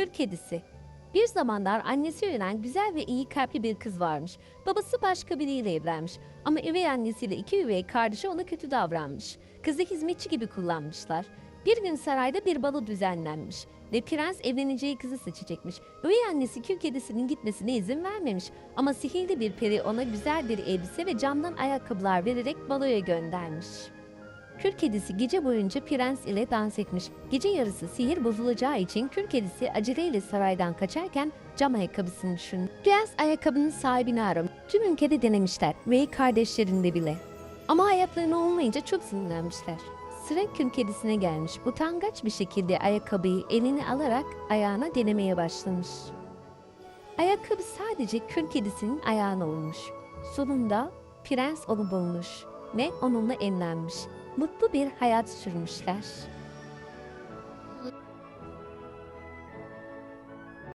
Kür kedisi. Bir zamanlar annesi ölen güzel ve iyi kalpli bir kız varmış. Babası başka biriyle evlenmiş. Ama üvey annesiyle iki üvey kardeşi ona kötü davranmış. Kızı hizmetçi gibi kullanmışlar. Bir gün sarayda bir balo düzenlenmiş ve prens evleneceği kızı seçecekmiş. Üvey annesi kül kedisinin gitmesine izin vermemiş ama sihirli bir peri ona güzel bir elbise ve camdan ayakkabılar vererek baloya göndermiş. Kül kedisi gece boyunca prens ile dans etmiş. Gece yarısı sihir bozulacağı için kül kedisi aceleyle saraydan kaçarken cam ayakkabısını düşün. Prens ayakkabının sahibini aramış. Tüm ülkede denemişler ve kardeşlerinde bile. Ama ayaklarını olmayınca çok sinirlenmişler. Sıra kül kedisine gelmiş. Utangaç bir şekilde ayakkabıyı eline alarak ayağına denemeye başlamış. Ayakkabı sadece kül kedisinin ayağına olmuş. Sonunda prens onu bulmuş ve onunla evlenmiş. Mutlu bir hayat sürmüşler.